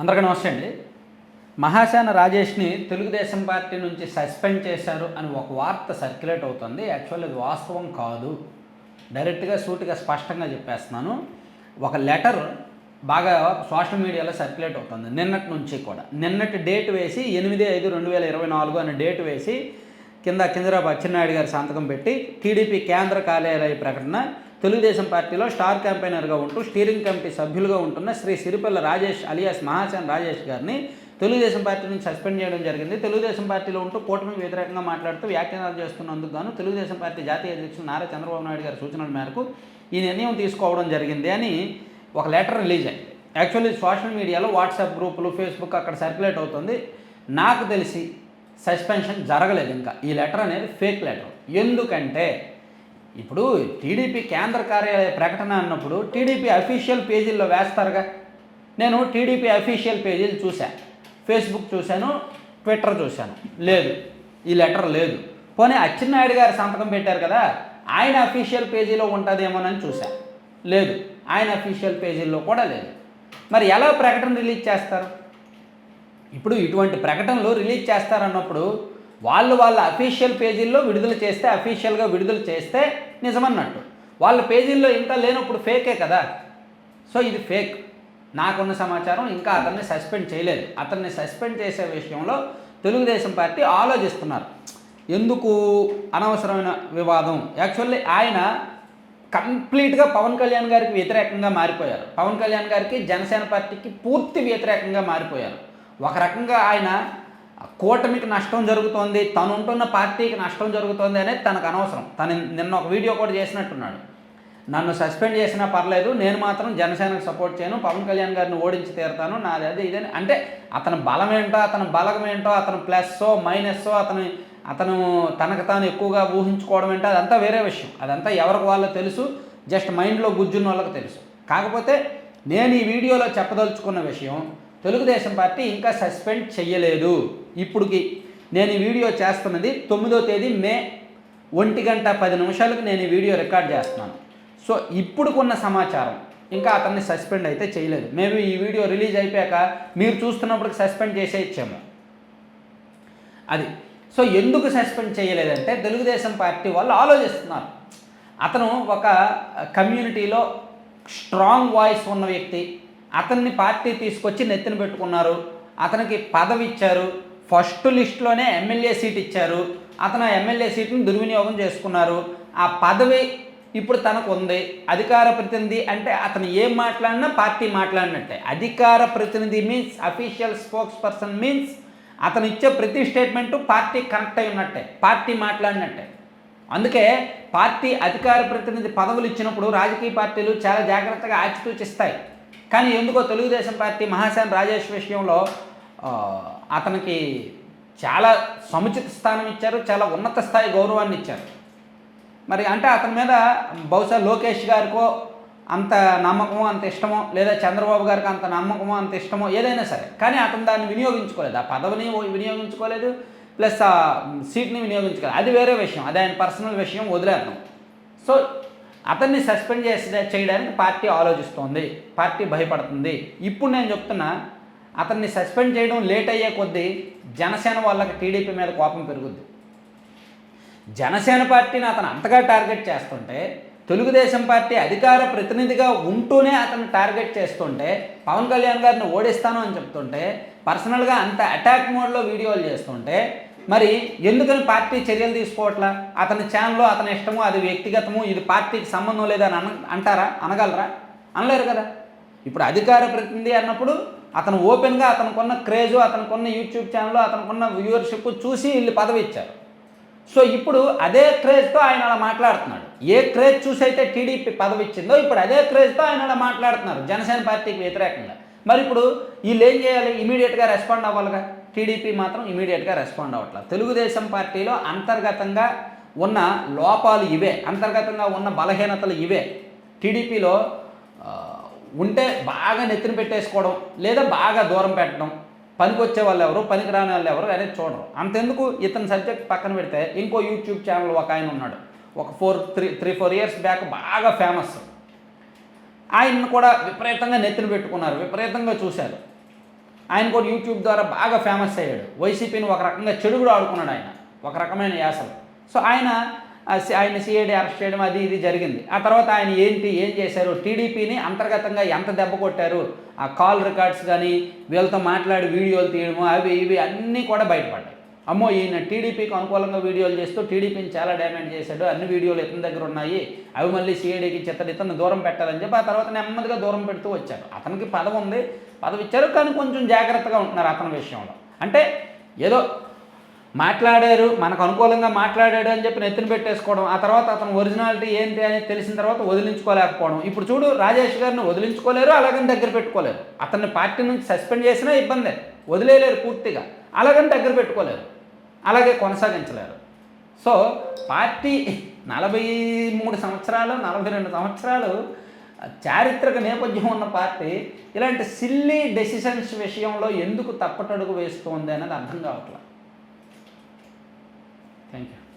అందరికీ నమస్తే అండి. మహాశాన రాజేష్ని తెలుగుదేశం పార్టీ నుంచి సస్పెండ్ చేశారు అని ఒక వార్త సర్క్యులేట్ అవుతుంది. యాక్చువల్ అది వాస్తవం కాదు. డైరెక్ట్గా సూటిగా స్పష్టంగా చెప్పేస్తున్నాను. ఒక లెటర్ బాగా సోషల్ మీడియాలో సర్క్యులేట్ అవుతుంది. నిన్నటి నుంచి కూడా. నిన్నటి డేట్ వేసి ఎనిమిది ఐదు రెండు వేల ఇరవై నాలుగు అనే డేట్ వేసి కింద కింజరాపు అచ్చెన్నాయుడు గారి సంతకం పెట్టి టీడీపీ కేంద్ర కార్యాలయ ప్రకటన తెలుగుదేశం పార్టీలో స్టార్ క్యాంపెయినర్గా ఉంటూ స్టీరింగ్ కమిటీ సభ్యులుగా ఉంటున్న శ్రీ సిరిపల్ల రాజేష్ అలియాస్ మహాసేన్ రాజేష్ గారిని తెలుగుదేశం పార్టీ నుంచి సస్పెండ్ చేయడం జరిగింది. తెలుగుదేశం పార్టీలో ఉంటూ కూటమి వ్యతిరేకంగా మాట్లాడుతూ వ్యాఖ్యానాలు చేస్తున్నందుకు గాను తెలుగుదేశం పార్టీ జాతీయ అధ్యక్షులు నారా చంద్రబాబు నాయుడు గారి సూచనల మేరకు ఈ నిర్ణయం తీసుకోవడం జరిగింది అని ఒక లెటర్ రిలీజ్ అయింది. యాక్చువల్లీ సోషల్ మీడియాలో వాట్సాప్ గ్రూపులు ఫేస్బుక్ అక్కడ సర్క్యులేట్ అవుతుంది. నాకు తెలిసి సస్పెన్షన్ జరగలేదు ఇంకా. ఈ లెటర్ అనేది ఫేక్ లెటర్. ఎందుకంటే ఇప్పుడు టీడీపీ కేంద్ర కార్యాలయ ప్రకటన అన్నప్పుడు టీడీపీ అఫీషియల్ పేజీల్లో వేస్తారుగా. నేను టీడీపీ అఫీషియల్ పేజీలు చూశాను. ఫేస్బుక్ చూశాను ట్విట్టర్ చూశాను. లేదు. ఈ లెటర్ లేదు. పోనీ అచ్చెన్నాయుడు గారు సంతకం పెట్టారు కదా ఆయన అఫీషియల్ పేజీలో ఉంటుందేమోనని చూశాను. లేదు. ఆయన అఫీషియల్ పేజీల్లో కూడా లేదు. మరి ఎలా ప్రకటన రిలీజ్ చేస్తారు? ఇప్పుడు ఇటువంటి ప్రకటనలు రిలీజ్ చేస్తారన్నప్పుడు వాళ్ళు వాళ్ళ అఫీషియల్ పేజీల్లో విడుదల చేస్తే అఫీషియల్గా విడుదల చేస్తే నిజమన్నట్టు. వాళ్ళ పేజీల్లో ఇంకా లేనప్పుడు ఫేకే కదా. సో ఇది ఫేక్. నాకున్న సమాచారం ఇంకా అతన్ని సస్పెండ్ చేయలేదు. అతన్ని సస్పెండ్ చేసే విషయంలో తెలుగుదేశం పార్టీ ఆలోచిస్తున్నారు. ఎందుకు అనవసరమైన వివాదం? యాక్చువల్లీ ఆయన కంప్లీట్గా పవన్ కళ్యాణ్ గారికి వ్యతిరేకంగా మారిపోయారు. పవన్ కళ్యాణ్ గారికి జనసేన పార్టీకి పూర్తి వ్యతిరేకంగా మారిపోయారు. ఒక రకంగా ఆయన కూటమికి నష్టం జరుగుతోంది తను ఉంటున్న పార్టీకి నష్టం జరుగుతోంది అనేది తనకు అనవసరం. తను నిన్న ఒక వీడియో కూడా చేసినట్టున్నాడు. నన్ను సస్పెండ్ చేసినా పర్లేదు నేను మాత్రం జనసేనకు సపోర్ట్ చేయను పవన్ కళ్యాణ్ గారిని ఓడించి తీరుతాను నాది అది ఇదని అంటే అతని బలం ఏంటో అతని బలగం ఏంటో అతను ప్లస్సో మైనస్సో అతని అతను తనకు తాను ఎక్కువగా ఊహించుకోవడం ఏంటో అదంతా వేరే విషయం. అదంతా ఎవరికి వాళ్ళో తెలుసు జస్ట్ మైండ్లో గుజ్జున్న వాళ్ళకి తెలుసు. కాకపోతే నేను ఈ వీడియోలో చెప్పదలుచుకున్న విషయం తెలుగుదేశం పార్టీ ఇంకా సస్పెండ్ చేయలేదు ఇప్పుడుకి నేను ఈ వీడియో చేస్తున్నది తొమ్మిదో తేదీ మే ఒంటి గంట పది నిమిషాలకు నేను ఈ వీడియో రికార్డ్ చేస్తున్నాను. సో ఇప్పుడుకున్న సమాచారం ఇంకా అతన్ని సస్పెండ్ అయితే చేయలేదు మేబీ ఈ వీడియో రిలీజ్ అయిపోయాక మీరు చూస్తున్నప్పుడు సస్పెండ్ చేసే ఇచ్చాము అది. సో ఎందుకు సస్పెండ్ చేయలేదంటే తెలుగుదేశం పార్టీ వాళ్ళు ఆలోచిస్తున్నారు. అతను ఒక కమ్యూనిటీలో స్ట్రాంగ్ వాయిస్ ఉన్న వ్యక్తి అతన్ని పార్టీ తీసుకొచ్చి నెత్తిన పెట్టుకున్నారు. అతనికి పదవి ఇచ్చారు. ఫస్ట్ లిస్ట్లోనే ఎమ్మెల్యే సీట్ ఇచ్చారు. అతను ఆ ఎమ్మెల్యే సీట్ని దుర్వినియోగం చేసుకున్నారు. ఆ పదవి ఇప్పుడు తనకు ఉంది. అధికార ప్రతినిధి అంటే అతను ఏం మాట్లాడినా పార్టీ మాట్లాడినట్టే. అధికార ప్రతినిధి means official spokesperson means అతను ఇచ్చే ప్రతి స్టేట్మెంటు పార్టీ కనెక్ట్ అయి ఉన్నట్టే. పార్టీ మాట్లాడినట్టే. అందుకే పార్టీ అధికార ప్రతినిధి పదవులు ఇచ్చినప్పుడు రాజకీయ పార్టీలు చాలా జాగ్రత్తగా ఆచితూచిస్తాయి కానీ ఎందుకో తెలుగుదేశం పార్టీ మహాసేన రాజేష్ విషయంలో అతనికి చాలా సముచిత స్థానం ఇచ్చారు చాలా ఉన్నత స్థాయి గౌరవాన్ని ఇచ్చారు. మరి అంటే అతని మీద బహుశా లోకేష్ గారికో అంత నమ్మకమో అంత ఇష్టమో లేదా చంద్రబాబు గారికి అంత నమ్మకమో అంత ఇష్టమో ఏదైనా సరే కానీ అతను దాన్ని వినియోగించుకోలేదు. ఆ పదవిని వినియోగించుకోలేదు ప్లస్ ఆ సీట్ని వినియోగించుకోలేదు. అది వేరే విషయం అది ఆయన పర్సనల్ విషయం వదిలేద్దాం. సో అతన్ని సస్పెండ్ చేసి చేయడానికి పార్టీ ఆలోచిస్తోంది పార్టీ భయపడుతుంది. ఇప్పుడు నేను చెప్తున్నా అతన్ని సస్పెండ్ చేయడం లేట్ అయ్యే కొద్దీ జనసేన వాళ్ళకి టీడీపీ మీద కోపం పెరుగుద్ది. జనసేన పార్టీని అతను అంతగా టార్గెట్ చేస్తుంటే తెలుగుదేశం పార్టీ అధికార ప్రతినిధిగా ఉంటూనే అతను టార్గెట్ చేస్తుంటే పవన్ కళ్యాణ్ గారిని ఓడిస్తాను అని చెప్తుంటే పర్సనల్గా అంత అటాక్ మోడ్లో వీడియోలు చేస్తుంటే మరి ఎందుకని పార్టీ చర్యలు తీసుకోవట్లా? అతని ఛానల్లో అతని ఇష్టము అది వ్యక్తిగతము ఇది పార్టీకి సంబంధం లేదని అన అంటారా? అనగలరా? అనలేరు కదా. ఇప్పుడు అధికార ప్రతినిధి అన్నప్పుడు అతను ఓపెన్గా అతనుకున్న క్రేజు అతనుకున్న యూట్యూబ్ ఛానల్లో అతనుకున్న వ్యూవర్షిప్ చూసి వీళ్ళు పదవి ఇచ్చారు. సో ఇప్పుడు అదే క్రేజ్తో ఆయన అలా మాట్లాడుతున్నాడు. ఏ క్రేజ్ చూసి అయితే టీడీపీ పదవి ఇచ్చిందో ఇప్పుడు అదే క్రేజ్తో ఆయన అలా మాట్లాడుతున్నారు. జనసేన పార్టీకి వ్యతిరేకంగా. మరి ఇప్పుడు వీళ్ళు ఏం చేయాలి? ఇమీడియట్గా రెస్పాండ్ అవ్వాలిగా. టీడీపీ మాత్రం ఇమీడియట్గా రెస్పాండ్ అవ్వట్లేదు. తెలుగుదేశం పార్టీలో అంతర్గతంగా ఉన్న లోపాలు ఇవే అంతర్గతంగా ఉన్న బలహీనతలు ఇవే. టీడీపీలో ఉంటే బాగా నెత్తిన పెట్టేసుకోవడం లేదా బాగా దూరం పెట్టడం పనికి వచ్చే వాళ్ళు ఎవరు పనికి రాని వాళ్ళు ఎవరు అనేది చూడరు. అంతెందుకు ఇతని సబ్జెక్ట్ పక్కన పెడితే ఇంకో యూట్యూబ్ ఛానల్ ఒక ఆయన ఉన్నాడు. ఒక four three three four years back బాగా ఫేమస్. ఆయన్ని కూడా విపరీతంగా నెత్తిన పెట్టుకున్నారు విపరీతంగా చూశారు. ఆయన కూడా యూట్యూబ్ ద్వారా బాగా ఫేమస్ అయ్యాడు. వైసీపీని ఒక రకంగా చెడుగుడు ఆడుకున్నాడు ఆయన. ఒక రకమైన యాసలు. సో ఆయన ఆయన సిఐడి అరెస్ట్ చేయడం అది ఇది జరిగింది. ఆ తర్వాత ఆయన ఏంటి ఏం చేశారు? టీడీపీని అంతర్గతంగా ఎంత దెబ్బ కొట్టారు? ఆ కాల్ రికార్డ్స్ కానీ వీళ్ళతో మాట్లాడి వీడియోలు తీయడము అవి ఇవి అన్నీ కూడా బయటపడ్డాయి. అమ్మో ఈయన టీడీపీకి అనుకూలంగా వీడియోలు చేస్తూ టీడీపీని చాలా డ్యామేజ్ చేశాడు. అన్ని వీడియోలు ఇతని దగ్గర ఉన్నాయి. అవి మళ్ళీ సిఐడికి చిత్తడి ఇతను దూరం పెట్టాలని చెప్పి ఆ తర్వాత నెమ్మదిగా దూరం పెడుతూ వచ్చారు అతనికి పదవి ఉంది. పదవి ఇచ్చారు కానీ కొంచెం జాగ్రత్తగా ఉంటున్నారు అతని విషయంలో. అంటే ఏదో మాట్లాడారు మనకు అనుకూలంగా మాట్లాడాడు అని చెప్పి నెత్తిన పెట్టేసుకోవడం ఆ తర్వాత అతను ఒరిజినాలిటీ ఏంటి అని తెలిసిన తర్వాత వదిలించుకోలేకపోవడం. ఇప్పుడు చూడు రాజేష్ గారిని వదిలించుకోలేరు అలాగని దగ్గర పెట్టుకోలేరు. అతన్ని పార్టీ నుంచి సస్పెండ్ చేసినా ఇబ్బందే. వదిలేయలేరు పూర్తిగా. అలాగని దగ్గర పెట్టుకోలేరు. అలాగే కొనసాగించలేరు. సో పార్టీ నలభై మూడు సంవత్సరాలు నలభై రెండు సంవత్సరాలు చారిత్రక నేపథ్యం ఉన్న పార్టీ ఇలాంటి సిల్లీ డెసిషన్స్ విషయంలో ఎందుకు తప్పటడుగు వేస్తోంది అనేది అర్థం కావట్లేదు థ్యాంక్ యూ